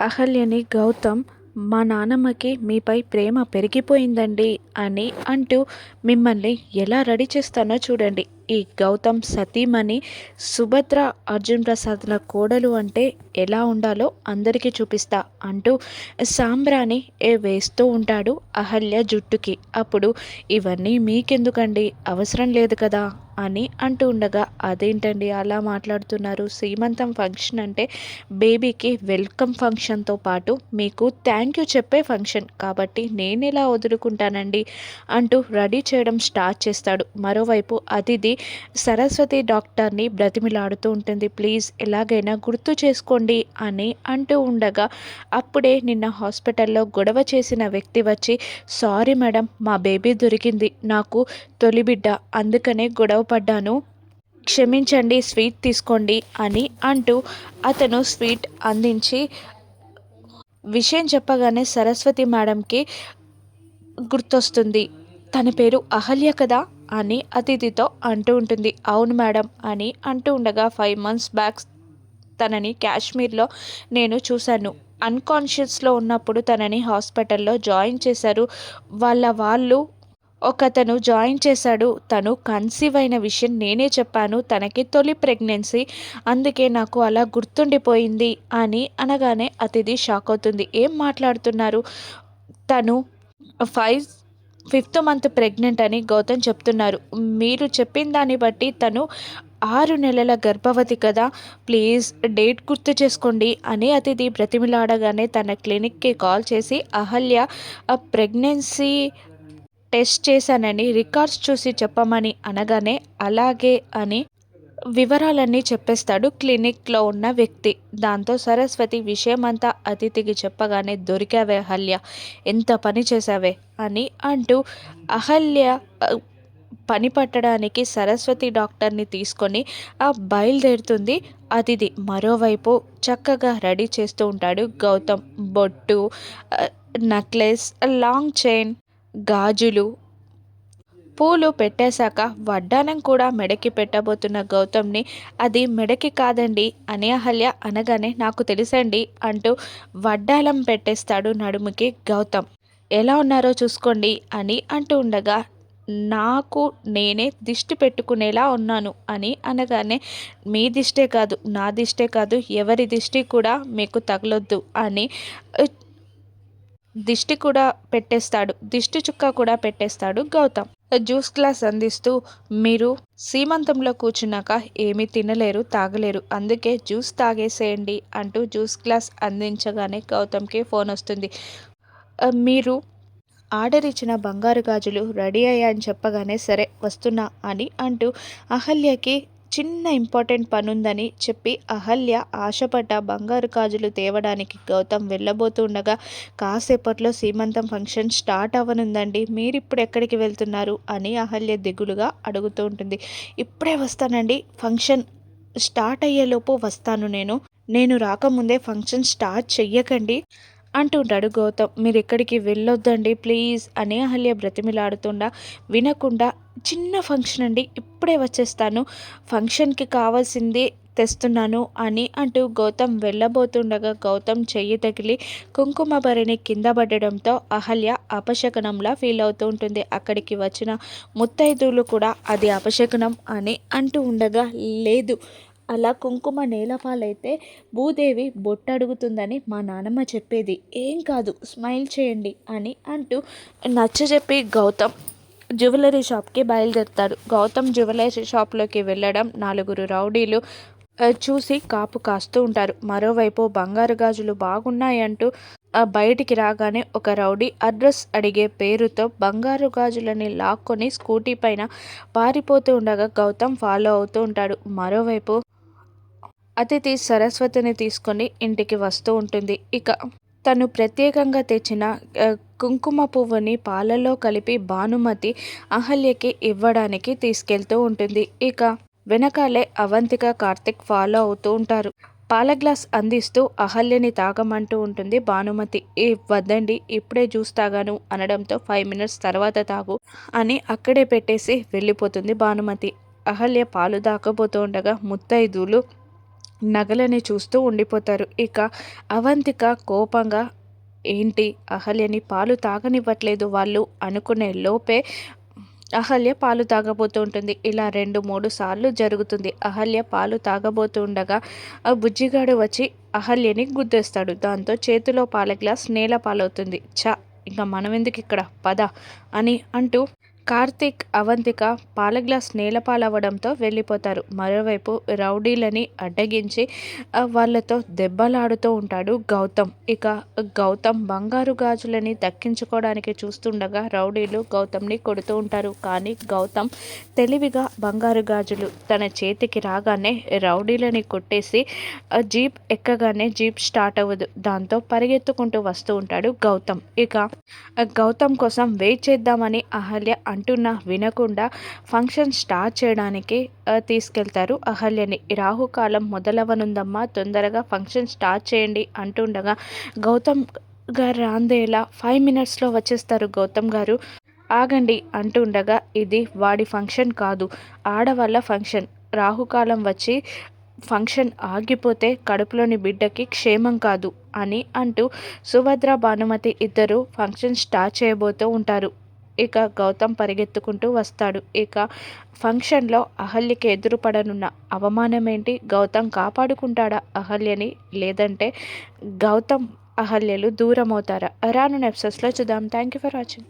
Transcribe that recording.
అహల్యని గౌతమ్ మా నానమ్మకి మీపై ప్రేమ పెరిగిపోయిందండి అని అంటూ మిమ్మల్ని ఎలా రెడీ చేస్తానో చూడండి. ఈ గౌతమ్ సతీమణి సుభద్ర అర్జున్ ప్రసాద్ల కోడలు అంటే ఎలా ఉండాలో అందరికీ చూపిస్తా అంటూ సాంబ్రాణి ఏ వేస్తూ ఉంటాడు అహల్య జుట్టుకి. అప్పుడు ఇవన్నీ మీకెందుకండి? అవసరం లేదు కదా? అని అంటూ ఉండగా అదేంటండి అలా మాట్లాడుతున్నారు? సీమంతం ఫంక్షన్ అంటే బేబీకి వెల్కమ్ ఫంక్షన్తో పాటు మీకు థ్యాంక్ యూ చెప్పే ఫంక్షన్. కాబట్టి నేను ఎలా వదులుకుంటానండి? అంటూ రెడీ చేయడం స్టార్ట్ చేస్తాడు. మరోవైపు అతిథి సరస్వతి డాక్టర్ని బ్రతిమిలాడుతూ ఉంటుంది. ప్లీజ్ ఎలాగైనా గుర్తు చేసుకోండి అని అంటూ ఉండగా అప్పుడే నిన్న హాస్పిటల్లో గొడవ చేసిన వ్యక్తి వచ్చి సారీ మేడం మా బేబీ దొరికింది. నాకు తొలి బిడ్డ. అందుకనే గొడవ పడ్డాను. క్షమించండి స్వీట్ తీసుకోండి అని అంటూ అతను స్వీట్ అందించి విషయం చెప్పగానే సరస్వతి మేడంకి గుర్తొస్తుంది. తన పేరు అహల్య కదా? అని అతిథితో అంటూ ఉంటుంది. అవును మేడం అని అంటూ ఉండగా ఫైవ్ మంత్స్ బ్యాక్ తనని కాశ్మీర్లో నేను చూశాను. అన్కాన్షియస్లో ఉన్నప్పుడు తనని హాస్పిటల్లో జాయిన్ చేశారు. వాళ్ళ వాళ్ళు ఒకతను జాయిన్ చేశాడు. తను కన్సీవ్ అయిన విషయం నేనే చెప్పాను. తనకి తొలి ప్రెగ్నెన్సీ అందుకే నాకు అలా గుర్తుండిపోయింది అని అనగానే అతిథి షాక్ అవుతుంది. ఏం మాట్లాడుతున్నారు? తను ఫైవ్ ఫిఫ్త్ మంత్ ప్రెగ్నెంట్ అని గౌతమ్ చెప్తున్నారు. మీరు చెప్పిన దాన్ని బట్టి తను ఆరు నెలల గర్భవతి కదా ప్లీజ్ డేట్ గుర్తు చేసుకోండి అని అతిథి బ్రతిమిలాడగానే తన క్లినిక్కి కాల్ చేసి అహల్య ప్రెగ్నెన్సీ టెస్ట్ చేశానని రికార్డ్స్ చూసి చెప్పమని అనగానే అలాగే అని వివరాలన్నీ చెప్పేస్తాడు క్లినిక్లో ఉన్న వ్యక్తి. దాంతో సరస్వతి విషయమంతా అతిథికి చెప్పగానే దొరికావే అహల్య ఎంత పని చేశావే? అని అంటూ అహల్య పని పట్టడానికి సరస్వతి డాక్టర్ని తీసుకొని ఆ బయలుదేరుతుంది అతిథి. మరోవైపు చక్కగా రెడీ చేస్తూ ఉంటాడు. గౌతమ్ బొట్టు నెక్లెస్ లాంగ్ చైన్ గాజులు పూలు పెట్టేశాక వడ్డానం కూడా మెడకి పెట్టబోతున్న గౌతమ్ని అది మెడకి కాదండి అని అహల్య అనగానే నాకు తెలుసండి అంటూ వడ్డాలం పెట్టేస్తాడు నడుముకి గౌతమ్. ఎలా ఉన్నారో చూసుకోండి అని అంటూ ఉండగా నాకు నేనే దిష్టి పెట్టుకునేలా ఉన్నాను అని అనగానే మీ దిష్టే కాదు నా దిష్టే కాదు ఎవరి దిష్టి కూడా మీకు తగలొద్దు అని దిష్టి కూడా పెట్టేస్తాడు. దిష్టి చుక్క కూడా పెట్టేస్తాడు గౌతమ్. జ్యూస్ గ్లాస్ అందిస్తూ మీరు సీమంతంలో కూర్చున్నాక ఏమీ తినలేరు తాగలేరు అందుకే జ్యూస్ తాగేసేయండి అంటూ జ్యూస్ గ్లాస్ అందించగానే గౌతమ్కి ఫోన్ వస్తుంది. మీరు ఆర్డర్ ఇచ్చిన బంగారు గాజులు రెడీ అయ్యాయని చెప్పగానే సరే వస్తున్నా అని అంటూ అహల్యకి చిన్న ఇంపార్టెంట్ పనుందని చెప్పి అహల్య ఆశపడ్డ బంగారు కాజులు తేవడానికి గౌతమ్ వెళ్ళబోతుండగా కాసేపట్లో సీమంతం ఫంక్షన్ స్టార్ట్ అవ్వనుందండి మీరు ఇప్పుడు ఎక్కడికి వెళ్తున్నారు? అని అహల్య దిగులుగా అడుగుతూ ఉంటుంది. ఇప్పుడే వస్తానండి. ఫంక్షన్ స్టార్ట్ అయ్యేలోపు వస్తాను నేను. నేను రాకముందే ఫంక్షన్ స్టార్ట్ చెయ్యకండి. అంటుంటాడు గౌతమ్ మీరు ఎక్కడికి వెళ్ళొద్దండి ప్లీజ్ అని అహల్య బ్రతిమిలాడుతుండా. వినకుండా చిన్న ఫంక్షన్ అండి ఇప్పుడే వచ్చేస్తాను. ఫంక్షన్కి కావాల్సింది తెస్తున్నాను అని అంటూ గౌతమ్ వెళ్ళబోతుండగా గౌతమ్ చెయ్యి తగిలి కుంకుమ భరిణి కింద పడడంతో అహల్య అపశకనంలా ఫీల్ అవుతూ ఉంటుంది. అక్కడికి వచ్చిన ముత్తైదువులు కూడా అది అపశకనం అని అంటూ ఉండగా లేదు అలా కుంకుమ నేలపాలైతే భూదేవి బొట్టడుగుతుందని మా నానమ్మ చెప్పేది. ఏం కాదు స్మైల్ చేయండి అని అంటూ నచ్చజెప్పి గౌతమ్ జ్యువెలరీ షాప్కి బయలుదేరుతాడు గౌతమ్ జ్యువెలరీ షాప్లోకి వెళ్ళడం నలుగురు రౌడీలు చూసి కాపు కాస్తూ ఉంటారు. మరోవైపు బంగారు గాజులు బాగున్నాయంటూ బయటికి రాగానే ఒక రౌడీ అడ్రస్ అడిగే పేరుతో బంగారు గాజులని లాక్కొని స్కూటీ పైన పారిపోతూ ఉండగా గౌతమ్ ఫాలో అవుతూ ఉంటాడు. మరోవైపు అతిథి సరస్వతిని తీసుకొని ఇంటికి వస్తూ ఉంటుంది. ఇక తను ప్రత్యేకంగా తెచ్చిన కుంకుమ పువ్వుని పాలలో కలిపి భానుమతి అహల్యకి ఇవ్వడానికి తీసుకెళ్తూ ఉంటుంది. ఇక వెనకాలే అవంతిక కార్తిక్ ఫాలో అవుతూ ఉంటారు. పాల గ్లాస్ అందిస్తూ అహల్యని తాగమంటూ ఉంటుంది భానుమతి. ఏ వద్దండి ఇప్పుడే జ్యూస్ తాగాను అనడంతో ఫైవ్ మినిట్స్ తర్వాత తాగు అని అక్కడే పెట్టేసి వెళ్ళిపోతుంది భానుమతి. అహల్య పాలు దాకపోతూ ఉండగా ముత్తైదులు నగలని చూస్తూ ఉండిపోతారు. ఇక అవంతిక కోపంగా ఏంటి? అహల్యని పాలు తాగనివ్వట్లేదు వాళ్ళు అనుకునే లోపే అహల్య పాలు తాగబోతూ ఉంటుంది ఇలా రెండు మూడు సార్లు జరుగుతుంది. అహల్య పాలు తాగబోతూ ఉండగా ఆ బుజ్జిగాడు వచ్చి అహల్యని గుద్దేస్తాడు. దాంతో చేతిలో పాల గ్లాస్ నేల పాలవుతుంది. చ ఇంకా మనం ఎందుకు ఇక్కడ పద అని అంటూ కార్తీక్ అవంతిక పాల గ్లాస్ నేలపాలవ్వడంతో వెళ్ళిపోతారు. మరోవైపు రౌడీలని అడ్డగించి వాళ్ళతో దెబ్బలాడుతూ ఉంటాడు గౌతమ్. ఇక గౌతమ్ బంగారు గాజులని దక్కించుకోవడానికి చూస్తుండగా రౌడీలు గౌతమ్ని కొడుతూ ఉంటారు. కానీ గౌతమ్ తెలివిగా బంగారు గాజులు తన చేతికి రాగానే రౌడీలని కొట్టేసి జీప్ ఎక్కగానే జీప్ స్టార్ట్ అవ్వదు. దాంతో పరిగెత్తుకుంటూ వస్తూ ఉంటాడు గౌతమ్. ఇక గౌతమ్ కోసం వెయిట్ చేద్దామని అహల్య అంటున్నా వినకుండా ఫంక్షన్ స్టార్ట్ చేయడానికి తీసుకెళ్తారు అహల్యని. రాహుకాలం మొదలవనుందమ్మా తొందరగా ఫంక్షన్ స్టార్ట్ చేయండి అంటుండగా గౌతమ్ గారు రాందేలా ఫైవ్ మినిట్స్లో వచ్చేస్తారు గౌతమ్ గారు. ఆగండి అంటుండగా ఇది వాడి ఫంక్షన్ కాదు ఆడవాళ్ళ ఫంక్షన్. రాహుకాలం వచ్చి ఫంక్షన్ ఆగిపోతే కడుపులోని బిడ్డకి క్షేమం కాదు అని అంటూ సుభద్ర భానుమతి ఇద్దరు ఫంక్షన్ స్టార్ట్ చేయబోతూ ఉంటారు. ఇక గౌతమ్ పరిగెత్తుకుంటూ వస్తాడు. ఇక ఫంక్షన్లో అహల్యకి ఎదురుపడనున్న అవమానం ఏంటి గౌతమ్ కాపాడుకుంటాడా అహల్యని? లేదంటే గౌతమ్ అహల్యలు దూరం అవుతారా రాను నెప్సెస్లో చూద్దాం. Thank you for watching